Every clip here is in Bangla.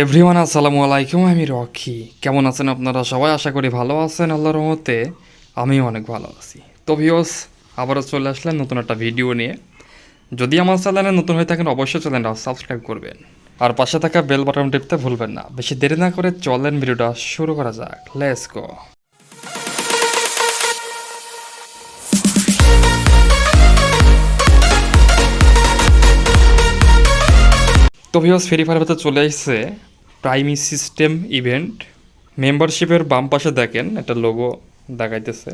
এভরিওয়ান আসসালামু আলাইকুম, আমি রকি। কেমন আছেন আপনারা? সবাই আশা করি ভালো আছেন, আল্লাহর রহমতে। আমিও অনেক ভালো আছি। তো ভিওস আবারও চলে আসলেন নতুন একটা ভিডিও নিয়ে। যদি আমার চ্যানেলে নতুন হয়ে থাকেন, অবশ্যই চ্যানেলটা সাবস্ক্রাইব করবেন। আর পাশে থাকা বেল বাটন টিপতে ভুলবেন না। বেশি দেরি না করে চলেন ভিডিওটা শুরু করা যাক। লেটস গো তো ভিওস ফ্রি ফায়ার ভেতর চলে আসছে প্রাইমি সিস্টেম ইভেন্ট মেম্বারশিপের বাম পাশে দেখেন, একটা লোগো দেখাইতেছে।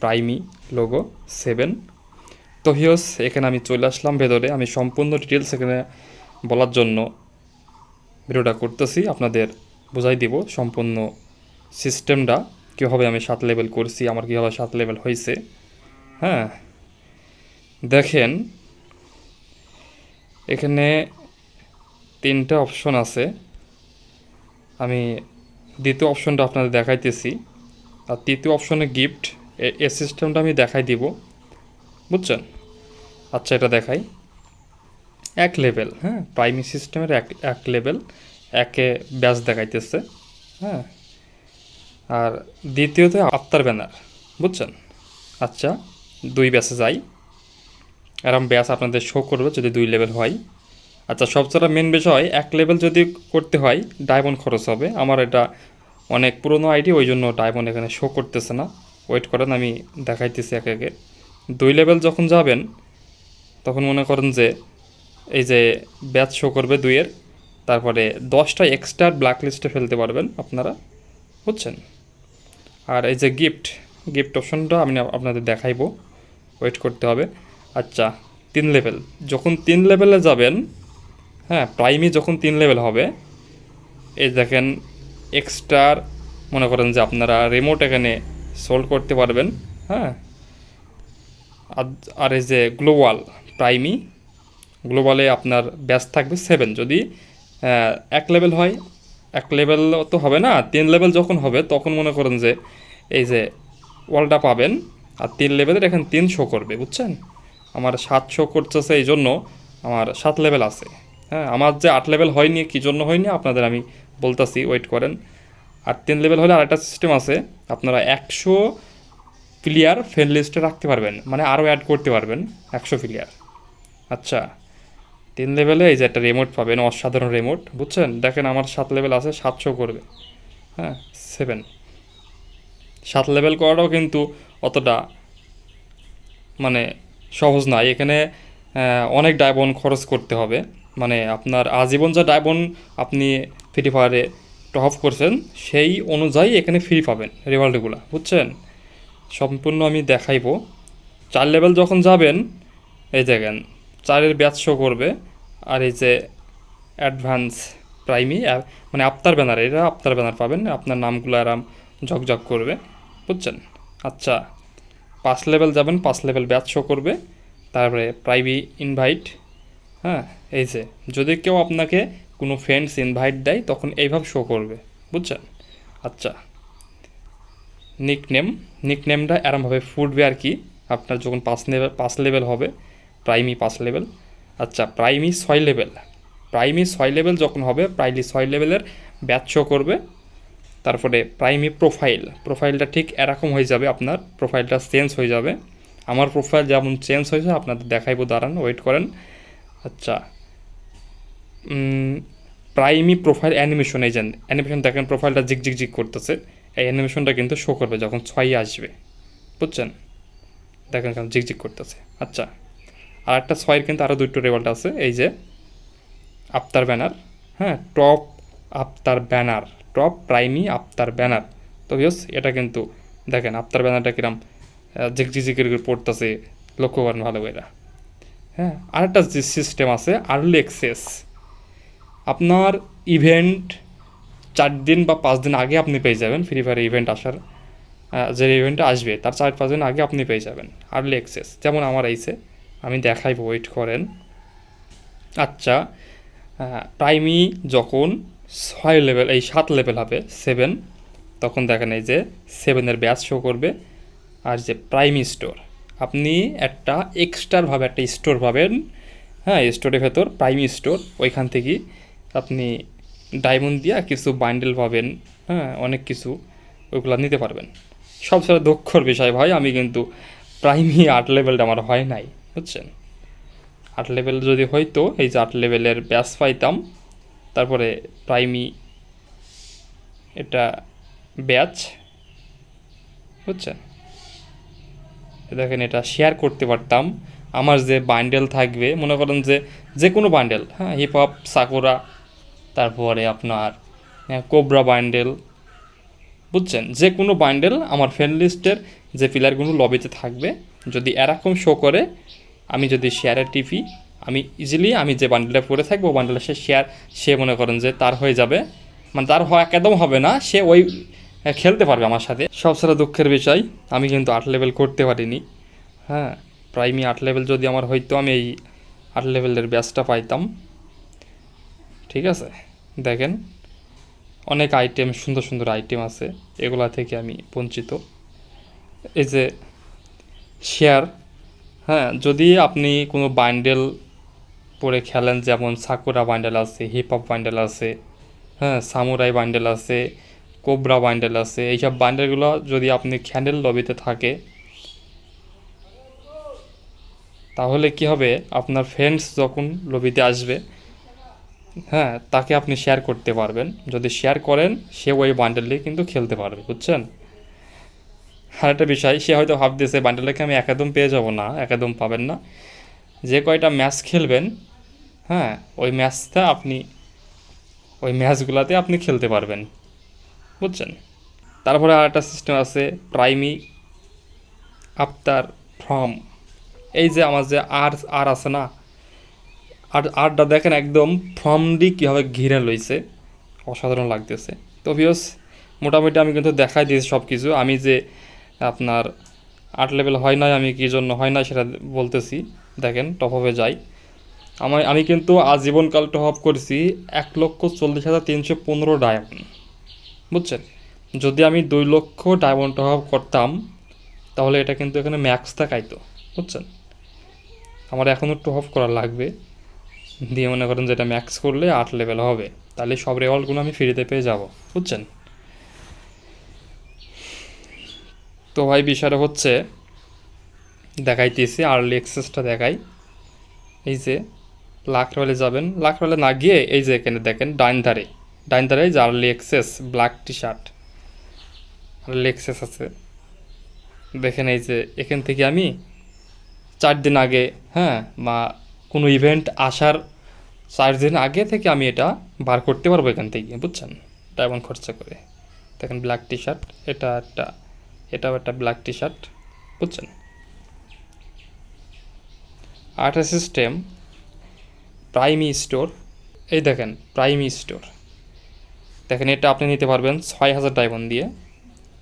প্রাইমি লোগো সেভেন তো এখানে আমি চলে আসলাম ভেতরে। আমি সম্পূর্ণ ডিটেলস এখানে বলার জন্য ভিডিওটা করতেছি। আপনাদের বোঝাই দিব সম্পূর্ণ সিস্টেমটা কীভাবে আমি সাত লেভেল করছি, আমার কীভাবে সাত লেভেল হয়েছে। হ্যাঁ দেখেন, এখানে তিনটা অপশন আছে। আমি দ্বিতীয় অপশনটা আপনাদের দেখাইতেছি। আর তৃতীয় অপশনে গিফট এ সিস্টেমটা আমি দেখাই দিব। বুঝছেন? আচ্ছা এটা দেখাই। এক লেভেল হ্যাঁ? প্রাইমি সিস্টেমের এক এক লেভেল একে ব্যাচ দেখাইতেছে হ্যাঁ? আর দ্বিতীয়ত আফতার ব্যানার বুঝছেন? আচ্ছা দুই ব্যাচে যাই। এরম ব্যাচ আপনাদের শো করবে যদি দুই লেভেল হয়। আচ্ছা সবচেয়ে মেন বিষয়, এক লেভেল যদি করতে হয় ডায়মন্ড খরচ হবে। আমার এটা অনেক পুরনো আইডি ওই জন্য ডায়মন্ড এখানে শো করতেছে না। ওয়েট করেন, আমি দেখাইতেছি একে একে। দুই লেভেল যখন যাবেন, তখন মনে করেন যে, এই যে ব্যাচ শো করবে দুইয়ের, তারপরে দশটা এক্সট্রা ব্ল্যাক লিস্টে ফেলতে পারবেন আপনারা। বুঝছেন? আর এই যে গিফট গিফট অপশনটা আমি আপনাদের দেখাইবো। ওয়েট করতে হবে। আচ্ছা তিন লেভেল যখন তিন লেভেলে যাবেন হ্যাঁ প্রাইমি যখন তিন লেভেল হবে, এই দেখেন এক্সট্রার মনে করেন যে আপনারা রিমোট এখানে সোল্ড করতে পারবেন হ্যাঁ। আর- এই যে গ্লোবাল প্রাইমি গ্লোবালে আপনার ব্যাচ থাকবে সেভেন যদি এক লেভেল হয়, এক লেভেল তো হবে না, তিন লেভেল যখন হবে, তখন মনে করেন যে এই যে ওয়ালটা পাবেন, আর তিন লেভেলের এখানে তিন শো করবে, বুঝছেন? আমার সাত শো করতেছে এই জন্য আমার সাত লেভেল আছে। হ্যাঁ আমার যে আট লেভেল হয়নি, কী জন্য হয়নি, আপনাদের আমি বলতাছি ওয়েট করেন। আর তিন লেভেল হলে আরেকটা সিস্টেম আছে, আপনারা একশো প্লেয়ার ফ্রেন্ড লিস্টে রাখতে পারবেন মানে আরও অ্যাড করতে পারবেন, একশো প্লেয়ার আচ্ছা তিন লেভেলে এই যে একটা রিমোট পাবেন, অসাধারণ রিমোট বুঝছেন? দেখেন আমার সাত লেভেল আছে, সাতশো করবে। হ্যাঁ সেভেন সাত লেভেল করাটাও কিন্তু অতটা মানে সহজ নয়। এখানে অনেক ডায়বন খরচ করতে হবে। মানে আপনার আজীবন যা ডায়বন আপনি ফ্রি ফায়ারে টপ করছেন, সেই অনুযায়ী এখানে ফ্রি পাবেন রিওয়ার্ডগুলো বুঝছেন? সম্পূর্ণ আমি দেখাইবো। চার লেভেল যখন যাবেন, এই দেখেন, চারের ব্যাচ শো করবে, আর এই যে অ্যাডভান্স প্রাইমি মানে আফতার ব্যানার এটা আফতার ব্যানার পাবেন, আপনার নামগুলো আরাম ঝকঝক করবে, বুঝছেন? আচ্ছা পাঁচ লেভেল যাবেন, পাঁচ লেভেল ব্যাচ শো করবে, তারপরে প্রাইভি ইনভাইট হ্যাঁ? এই যে যদি কেউ আপনাকে কোনো ফ্রেন্ডস ইনভাইট দেয়, তখন এইভাবে শো করবে, বুঝছেন? আচ্ছা। নিক নেম নিক নেমটা এরমভাবে ফুটবে আর কি? আপনার যখন পাঁচ লেভেল পাঁচ লেভেল হবে প্রাইমি পাঁচ লেভেল আচ্ছা প্রাইমি ছয় লেভেল প্রাইমি ছয় লেভেল যখন হবে প্রাইলি ছয় লেভেলের ব্যাচ শো করবে। তারপরে প্রাইমি প্রোফাইল প্রোফাইলটা ঠিক এরকম হয়ে যাবে আপনার প্রোফাইলটা চেঞ্জ হয়ে যাবে। আমার প্রোফাইল যেমন চেঞ্জ হয়েছে, আপনাদের দেখাইবো, দাঁড়ান ওয়েট করেন। আচ্ছা। প্রাইমি প্রোফাইল অ্যানিমেশন, এই যে অ্যানিমেশন দেখেন, প্রোফাইলটা জিক জিক করতেছে। এই অ্যানিমেশনটা কিন্তু শো করবে যখন ছয় আসবে। বুঝছেন? দেখেন কেমন জিক করতেছে। আচ্ছা আর একটা ছয়ের কিন্তু আরও দুটো রেওয়াল্ট আছে। এই যে, আফতার ব্যানার হ্যাঁ টপ আফতার ব্যানার, টপ প্রাইমি আফতার ব্যানার। তো ইয়স এটা কিন্তু দেখেন, আফতার ব্যানারটা কিরম ঝিকঝিক পড়তেছে। লক্ষ্য করেন ভালো করে হ্যাঁ আরেকটা যে সিস্টেম আছে আর্লি অ্যাক্সেস আপনার ইভেন্ট চার দিন বা পাঁচ দিন আগে আপনি পেয়ে যাবেন ফ্রি ফায়ার ইভেন্ট আসার যে ইভেন্টটা আসবে, তার চার পাঁচ দিন আগে আপনি পেয়ে যাবেন আর্লি অ্যাক্সেস যেমন আমার এইছে আমি দেখাইব ওয়েট করেন। আচ্ছা প্রাইমি যখন ছয় লেভেল এই সাত লেভেল হবে সেভেন তখন দেখেন এই যে সেভেনের ব্যাচ শো করবে, আর যে প্রাইমি স্টোর আপনি একটা এক্সট্রাভাবে একটা স্টোর পাবেন হ্যাঁ স্টোরের ভেতর প্রাইমি স্টোর ওইখান থেকে আপনি ডায়মন্ড দিয়া কিছু বান্ডেল পাবেন হ্যাঁ অনেক কিছু ওইগুলো নিতে পারবেন। সবচেয়ে দক্ষর বিষয় ভাই, আমি কিন্তু প্রাইমি আট লেভেলটা আমার হয় নাই, বুঝছেন? আট লেভেল যদি হইতো, এই যে আট লেভেলের ব্যাস পাইতাম, তারপরে প্রাইমি এটা ব্যাচ বুঝছেন? দেখেন এটা শেয়ার করতে পারতাম। আমার যে বান্ডেল থাকবে, মনে করেন যে যে কোনো বান্ডেল হ্যাঁ হিপ হপ সাকুরা তারপরে আপনার হ্যাঁ, কোবরা বাইন্ডেল বুঝছেন? যে কোনো বাইন্ডেল আমার ফ্রেন্ড লিস্টের যে পিলারগুলো লবিতে থাকবে যদি এরকম শো করে আমি যদি শেয়ারে টিপি আমি ইজিলি আমি যে বান্ডেলটা পরে থাকব বান্ডেলে সে শেয়ার সে মনে করেন যে তার হয়ে যাবে। মানে তার হয় একদম হবে না সে ওই খেলতে পারবে আমার সাথে। সবচেয়ে দুঃখের বিষয় আমি কিন্তু আট লেভেল করতে পারিনি। হ্যাঁ প্রাইমি আট লেভেল যদি আমার হইতো আমি এই আট লেভেলের ব্যাচটা পাইতাম। ঠিক আছে? দেখেন, অনেক আইটেম সুন্দর সুন্দর আইটেম আছে, এগুলা থেকে আমি বঞ্চিত। এই যে শেয়ার হ্যাঁ যদি আপনি কোনো বান্ডেল পরে খেলেন, যেমন সাকুরা বান্ডেল আছে হিপ হপ বান্ডেল আছে হ্যাঁ সামুরাই বান্ডেল আছে কোবরা বান্ডেল আছে, এইসব বান্ডেলগুলো যদি আপনি ক্যান্ডেল লবিতে থাকে, তাহলে কি হবে? আপনার ফ্রেন্ডস যখন লবিতে আসবে হ্যাঁ তাকে আপনি শেয়ার করতে পারবেন। যদি শেয়ার করেন, সে ওই বান্ডেলে কিন্তু খেলতে পারবে, বুঝছেন? আর একটা বিষয়, সে হয়তো ভাবতেছে বান্ডেলটাকে আমি একদম পেয়ে যাব না, একদম পাবেন না? যে কয়টা ম্যাচ খেলবেন হ্যাঁ ওই ম্যাচটা আপনি, ওই ম্যাচগুলোতে আপনি খেলতে পারবেন, বুঝছেন? তারপরে আর একটা সিস্টেম আছে প্রাইমি আফতার ফ্রম এই যে আমার যে আর আর আছে না আর আরটা দেখেন একদম ফর্মডি কীভাবে ঘিরে লইছে। অসাধারণ লাগতেছে। তো ভিওস মোটামুটি আমি কিন্তু দেখাই দিয়েছি সব কিছু আমি যে আপনার আট লেভেল হয় নাই, আমি কী জন্য হয় না সেটা বলতেছি। দেখেন টপ আপে যাই। আমি আমি কিন্তু আজীবনকাল টপ আপ করেছি এক লক্ষ চল্লিশ হাজার তিনশো পনেরো ডায়মন্ড বুঝছেন? যদি আমি দুই লক্ষ ডায়মন্ড টপ আপ করতাম, তাহলে এটা কিন্তু এখানে ম্যাক্স দেখাইতো। বুঝছেন? আমার এখনও টপ আপ করা লাগবে। দিয়ে মনে করেন যেটা ম্যাক্স করলে আট লেভেল হবে। তাহলে সব রেওয়ালগুলো আমি ফ্রিতে পেয়ে যাব, বুঝছেন? তো ভাই, বিষয়টা হচ্ছে, দেখাইতেছি আর্লি এক্সেসটা দেখাই। এই যে লাখ রয়েলে যাবেন লাখ না গিয়ে এই যে এখানে দেখেন, ডাইন ধারে। ডাইন ধারে যে early access black T shirt early access আছে। দেখেন এই যে, এখান থেকে আমি চার দিন আগে হ্যাঁ বা কোনো ইভেন্ট আসার চার দিন আগে থেকে আমি এটা বার করতে পারব এখান থেকে, বুঝছেন? ডায়মন্ড খরচা করে। দেখেন ব্ল্যাক টি শার্ট এটা একটা, এটাও একটা ব্ল্যাক টি শার্ট বুঝছেন? আর্ট সিস্টেম প্রাইমি স্টোর এই দেখেন প্রাইমি স্টোর দেখেন, এটা আপনি নিতে পারবেন ছয় হাজার ডায়মন্ড দিয়ে,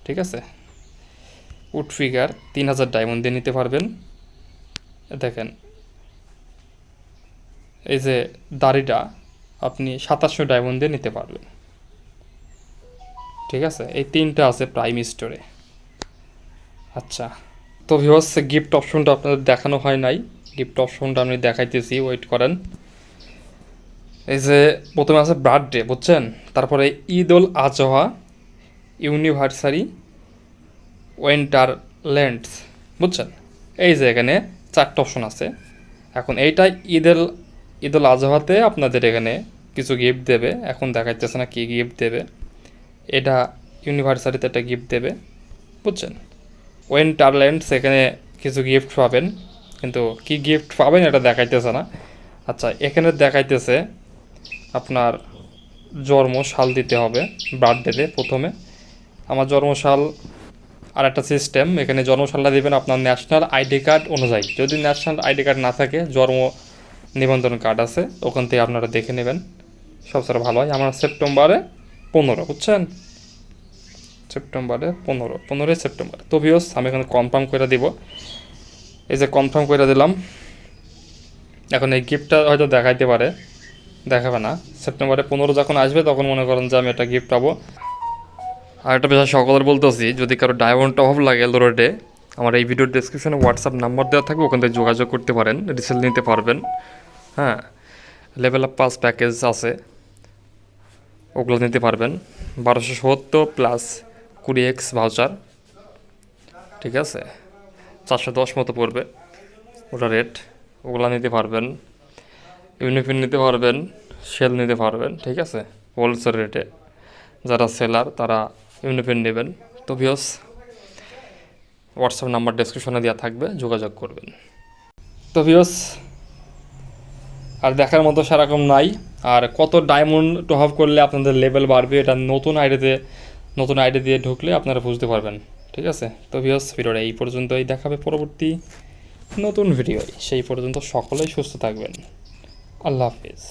ঠিক আছে? উড ফিগার তিন হাজার ডায়মন্ড দিয়ে নিতে পারবেন। দেখেন এই যে দাড়িটা আপনি সাতাশশো ডায়মন্ড দিয়ে নিতে পারবেন ঠিক আছে? এই তিনটা আছে প্রাইম স্টোরে আচ্ছা। তো ভিওস গিফট অপশনটা আপনাদের দেখানো হয় নাই। গিফট অপশনটা আমি দেখাইতেছি ওয়েট করেন। এই যে প্রথমে আছে বার্থডে বুঝছেন? তারপরে ঈদ উল আজহা ইউনিভার্সারি ওয়েন্টার ল্যান্ডস বুঝছেন? এই যে এখানে চারটে অপশন আছে। এখন এইটা ঈদের ঈদুল আজহাতে আপনাদের এখানে কিছু গিফট দেবে। এখন দেখাইতেছে না কী গিফট দেবে। এটা ইউনিভার্সারিতে একটা গিফট দেবে, বুঝছেন? ওয়েন ওয়েন্টারল্যান্ড সেখানে কিছু গিফট পাবেন, কিন্তু কি গিফট পাবেন এটা দেখাইতেছে না। আচ্ছা এখানে দেখাইতেছে আপনার জন্মসাল দিতে হবে বার্থডেতে প্রথমে। আমার জন্মসাল আর একটা সিস্টেম এখানে জন্মসালটা দেবেন আপনার ন্যাশনাল আইডি কার্ড অনুযায়ী। যদি ন্যাশনাল আইডি কার্ড না থাকে, জন্ম নিবন্ধন কার্ড আছে, ওখান থেকে আপনারা দেখে নেবেন। সবচেয়ে ভালো হয়, আমার সেপ্টেম্বরে পনেরো, বুঝছেন? সেপ্টেম্বরে পনেরো, পনেরোই সেপ্টেম্বর। তো ভিওস আমি এখানে কনফার্ম করে দিব। এই যে কনফার্ম করে দিলাম। এখন এই গিফটটা হয়তো দেখাইতে পারে, দেখাবে না। সেপ্টেম্বরে পনেরো যখন আসবে, তখন মনে করেন যে আমি একটা গিফট পাবো। আর একটা বিষয় সকলের বলতেছি, যদি কারও ডায়মন্ড অভাব লাগে লোডে আমার এই ভিডিওর ডিসক্রিপশনে হোয়াটসঅ্যাপ নাম্বার দেওয়া থাকবে, ওখান থেকে যোগাযোগ করতে পারেন রিসেল নিতে পারবেন। হ্যাঁ লেভেল আপ পাস প্যাকেজ আছে, ওগুলো নিতে পারবেন। বারোশো সত্তর প্লাস কুড়ি এক্স ভাউচার ঠিক আছে? চারশো দশ মতো পড়বে ওটা রেট ওগুলো নিতে পারবেন। ইউনিফিন নিতে পারবেন সেল নিতে পারবেন, ঠিক আছে? হোলসেল রেটে যারা সেলার তারা ইউনিফিন নেবেন। তো ভিওস হোয়াটসঅ্যাপ নাম্বার ডেসক্রিপশনে দেওয়া থাকবে, যোগাযোগ করবেন। তো ভিওস আর দেখার মতো সেরকম নাই। আর কত ডায়মন্ড টপ করলে আপনাদের লেভেল বাড়বে, এটা নতুন আইডিতে নতুন আইডি দিয়ে ঢুকলে আপনারা বুঝতে পারবেন। ঠিক আছে? তো ভিওস ভিডিওটা এই পর্যন্তই। দেখাবে পরবর্তী নতুন ভিডিও সেই পর্যন্ত সকলেই সুস্থ থাকবেন। আল্লাহ হাফিজ।